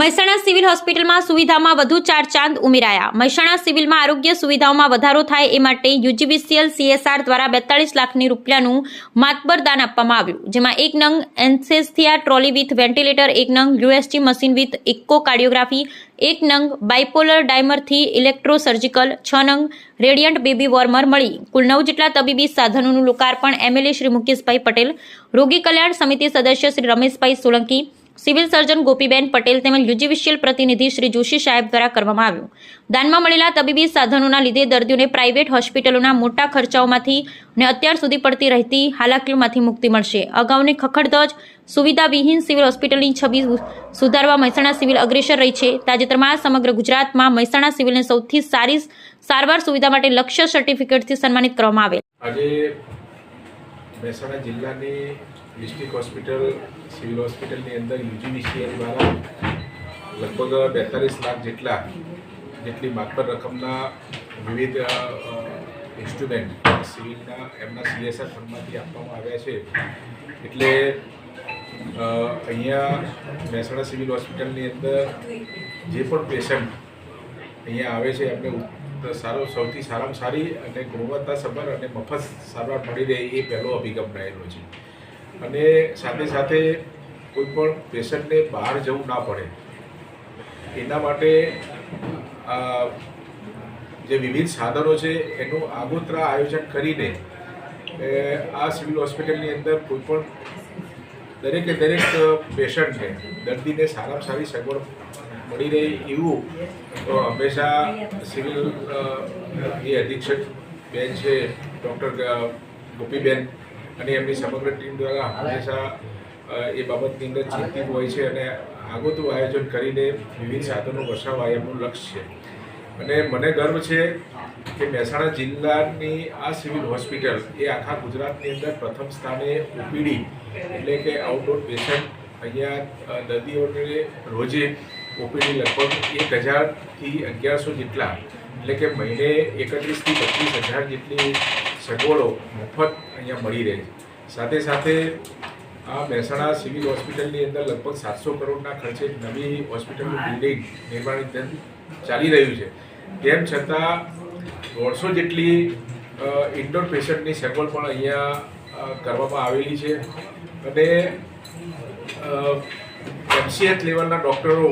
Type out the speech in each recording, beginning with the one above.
Mehsana civil હોસ્પિટલમાં સુવિધામાં વધુ ચાર ચાંદ ઉમેરાયા. મહેસાણા સિવિલમાં આરોગ્ય સુવિધાઓમાં વધારો થાય એ માટે યુજીબીસીએલ સીએસઆર દ્વારા બેતાળીસ લાખની રૂપિયાનું માતબર દાન આપવામાં આવ્યું, જેમાં એક નંગ એન્સેસ્થિયા ટ્રોલી વિથ વેન્ટિલેટર, એક નંગ UST machine with echocardiography, એક નંગ બાયપોલર ડાયમરથી ઇલેક્ટ્રોસર્જિકલ, છ નંગ રેડિયન્ટ બેબી વોર્મર મળી. કુલ નવ જેટલા તબીબી સાધનોનું લોકાર્પણ એમએલએ શ્રી મુકેશભાઈ પટેલ, રોગી કલ્યાણ સમિતિ સદસ્ય શ્રી રમેશભાઈ સોલંકી સિવિલ સર્જન ગોપીબેન પટેલ તેમજ યુજીવિશિયલ પ્રતિનિધિ શ્રી જોશી સાહેબ દ્વારા કરવામાં આવ્યું. દાનમાં મળેલા તબીબી સાધનોના લીધે દર્દીઓને પ્રાઇવેટ હોસ્પિટલોના મોટા ખર્ચાઓમાંથી અને અત્યાર સુધી પડતી રહેતી હાલાકીઓમાંથી મુક્તિ મળશે. અગાઉની ખખડધજ સુવિધાવિહીન સિવિલ હોસ્પિટલની છબી સુધારવા મહેસાણા સિવિલ અગ્રેસર રહી છે. તાજેતરમાં સમગ્ર ગુજરાતમાં મહેસાણા સિવિલને સૌથી સારી સારવાર સુવિધા માટે લક્ષ્ય સર્ટિફિકેટથી સન્માનિત કરવામાં આવેલ. આજે મહેસાણા જિલ્લાની ડિસ્ટ્રિક્ટ હોસ્પિટલ, સિવિલ હોસ્પિટલની અંદર યુજીવીસીએલ દ્વારા લગભગ બેતાલીસ લાખ જેટલા, જેટલી માતબર રકમના વિવિધ ઇન્સ્ટ્રુમેન્ટ સિવિલના, એમના સીએસઆર ફંડમાંથી આપવામાં આવ્યા છે. એટલે અહીંયા મહેસાણા સિવિલ હોસ્પિટલની અંદર જે પણ પેશન્ટ અહીંયા આવે છે, એમને સારો, સૌથી સારામાં સારી અને ગુણવત્તાસભર અને મફત સારવાર મળી રહે એ પહેલો અભિગમ રહેલો છે. અને સાથે સાથે કોઈ પણ પેશન્ટને બહાર જવું ના પડે. એના માટે જે વિવિધ સાધનો છે, એનું આગોતરા આયોજન કરીને આ સિવિલ હોસ્પિટલની અંદર કોઈ પણ દરેકે દરેક પેશન્ટને દર્દીને સારામાં સારી સગવડ મળી રહે એવું, તો હંમેશા સિવિલ એ અધિક્ષક બેન છે, ડૉક્ટર ગોપીબેન અને એમની સમગ્ર ટીમ દ્વારા હંમેશા એ બાબતની અંદર ચિંતિત હોય છે અને આગોતું આયોજન કરીને વિવિધ સાધનો વસાવવા એમનું લક્ષ્ય છે. અને મને ગર્વ છે કે મહેસાણા જિલ્લાની આ સિવિલ હોસ્પિટલ એ આખા ગુજરાતની અંદર પ્રથમ સ્થાને ઓપીડી એટલે કે આઉટડોર પેશન્ટ અહીંયા દર્દીઓને રોજે ઓપીડી લગભગ એક હજારથી અગિયારસો જેટલા, એટલે કે મહિને એકત્રીસથી બત્રીસ હજાર જેટલી સગવડો, મફત અહીંયા મળી રહે છે. સાથે સાથે આ મહેસાણા સિવિલ હોસ્પિટલની અંદર લગભગ સાતસો કરોડના ખર્ચે નવી હોસ્પિટલનું બિલ્ડિંગ નિર્માણ ચાલી રહ્યું છે. તેમ છતાં દોઢસો જેટલી ઇન્ડોર પેશન્ટની સગવડ પણ અહીંયા કરવામાં આવેલી છે. અને એમસીએચ લેવલના ડૉક્ટરો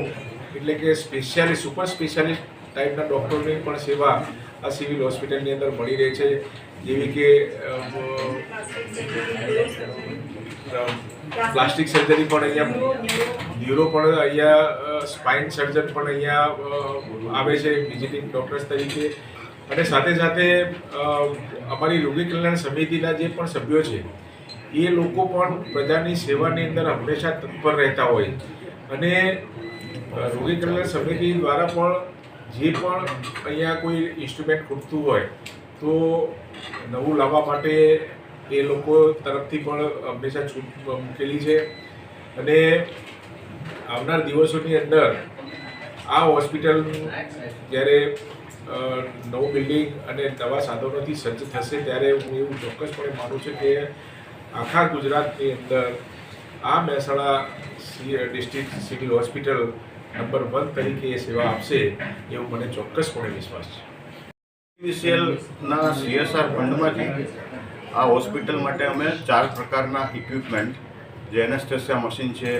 એટલે કે સ્પેશિયાલિસ્ટ, સુપર સ્પેશિયાલિસ્ટ ટાઈપના ડૉક્ટરોની પણ સેવા આ સિવિલ હોસ્પિટલની અંદર મળી રહે છે. જેવી કે પ્લાસ્ટિક સર્જરી પણ અહીંયા ન્યુરો પણ અહીંયા સ્પાઇન સર્જન પણ અહીંયા આવે છે વિઝિટિંગ ડૉક્ટર્સ તરીકે. અને સાથે સાથે અમારી રોગી કલ્યાણ સમિતિના જે પણ સભ્યો છે, એ લોકો પણ પ્રજાની સેવાની અંદર હંમેશા તત્પર રહેતા હોય. અને રોગી કલ્યાણ સમિતિ દ્વારા પણ જે પણ અહીંયા કોઈ ઇન્સ્ટ્રુમેન્ટ ખૂટતું હોય તો નવું લાવવા માટે એ લોકો તરફથી પણ હંમેશા છૂટ મૂકેલી છે. અને આવનાર દિવસોની અંદર આ હોસ્પિટલ જ્યારે નવું બિલ્ડિંગ અને નવા સાધનોથી સજ્જ થશે ત્યારે હું એવું ચોક્કસપણે માનું છું કે આખા ગુજરાતની અંદર આ Mehsana district civil hospital number one તરીકે એ સેવા આપશે એવું મને ચોક્કસપણે વિશ્વાસ છે. યુજીવીસીએલના સીએસઆર ફંડમાંથી આ હોસ્પિટલ માટે અમે ચાર પ્રકારના ઇક્વિપમેન્ટ જે એનેસ્થેસિયા મશીન છે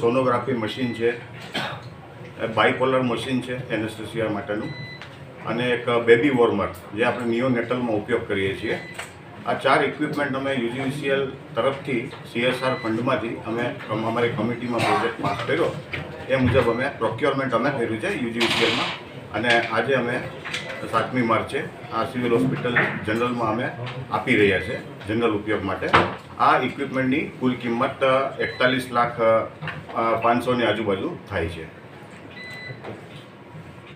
સોનોગ્રાફી મશીન છે બાયપોલર મશીન છે એનેસ્થેસિયા માટેનું, અને એક બેબી વોર્મર જે આપણે નિયોનેટલમાં ઉપયોગ કરીએ છીએ. આ ચાર ઇક્વિપમેન્ટ અમે યુજીવીસીએલ તરફથી સીએસઆર ફંડમાંથી અમે અમારી કમિટીમાં પ્રોજેક્ટ પાસ કર્યો. એ મુજબ અમે પ્રોક્યોરમેન્ટ અમે કર્યું છે યુજીવીસીએલમાં અને આજે અમે સાતમી માર્ચે આ સિવિલ હોસ્પિટલ જનરલમાં અમે આપી રહ્યા છે, જનરલ ઉપયોગ માટે. આ ઇક્વિપમેન્ટની કુલ કિંમત એકતાલીસ લાખ પાંચસોની આજુબાજુ થાય છે.